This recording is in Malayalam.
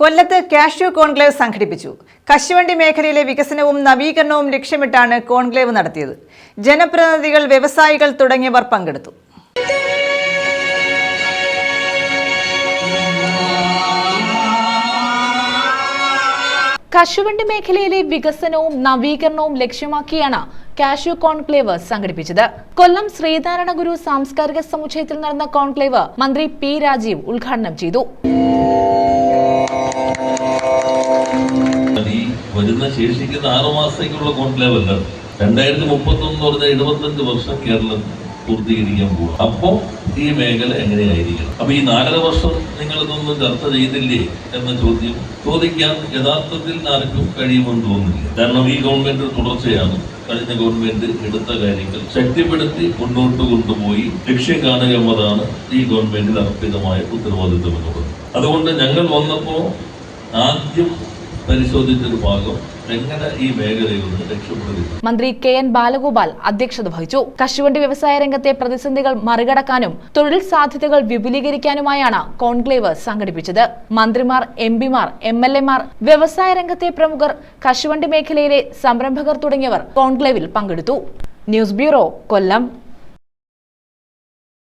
കൊല്ലത്ത് കാഷ്യൂ കോൺക്ലേവ് സംഘടിപ്പിച്ചു. കശുവണ്ടി മേഖലയിലെ വികസനവും നവീകരണവും ലക്ഷ്യമിട്ടാണ് കോൺക്ലേവ് നടത്തിയത്. ജനപ്രതിനിധികൾ വ്യവസായികൾ തുടങ്ങിയവർ പങ്കെടുത്തു. കശുവണ്ടി മേഖലയിലെ വികസനവും നവീകരണവും ലക്ഷ്യമാക്കിയാണ് കാഷ്യൂ കോൺക്ലേവ് സംഘടിപ്പിച്ചത്. കൊല്ലം ശ്രീനാരായണ ഗുരു സാംസ്കാരിക സമുച്ചയത്തിൽ നടന്ന കോൺക്ലേവ് മന്ത്രി പി രാജീവ് ഉദ്ഘാടനം ചെയ്തു. വരുന്ന ശേഷിക്കുന്ന ആറു മാസത്തേക്കുള്ള കോൺക്ലേവ് അല്ല രണ്ടായിരത്തി മുപ്പത്തി ഒന്ന് പറഞ്ഞ എഴുപത്തഞ്ച് വർഷം കേരളം പൂർത്തീകരിക്കാൻ പോകും അപ്പോൾ ഈ മേഖല എങ്ങനെയായിരിക്കണം? അപ്പൊ ഈ നാലര വർഷം നിങ്ങൾ ഇതൊന്നും ചർച്ച ചെയ്തില്ലേ എന്ന ചോദ്യം ചോദിക്കാൻ യഥാർത്ഥത്തിൽ ആർക്കും കഴിയുമെന്ന് തോന്നുന്നില്ല. കാരണം ഈ ഗവൺമെന്റ് തുടർച്ചയാണ് കഴിഞ്ഞ ഗവൺമെന്റ് എടുത്ത കാര്യങ്ങൾ ശക്തിപ്പെടുത്തി മുന്നോട്ട് കൊണ്ടുപോയി ലക്ഷ്യം കാണുക എന്നതാണ് ഈ ഗവൺമെന്റിൽ അർപ്പിതമായ ഉത്തരവാദിത്വം അതുകൊണ്ട് ഞങ്ങൾ വന്നപ്പോൾ ആദ്യം പരിശോധിച്ചൊരു ഭാഗം ഈ മന്ത്രി കെ എൻ ബാലഗോപാൽ അധ്യക്ഷത വഹിച്ചു. കശുവണ്ടി വ്യവസായ രംഗത്തെ പ്രതിസന്ധികൾ മറികടക്കാനും തൊഴിൽ സാധ്യതകൾ വിപുലീകരിക്കാനുമായാണ് കോൺക്ലേവ് സംഘടിപ്പിച്ചത്. മന്ത്രിമാർ എം പിമാർ എം എൽ എമാർ വ്യവസായ രംഗത്തെ പ്രമുഖർ കശുവണ്ടി മേഖലയിലെ സംരംഭകർ തുടങ്ങിയവർ കോൺക്ലേവിൽ പങ്കെടുത്തു. News bureau Kollam.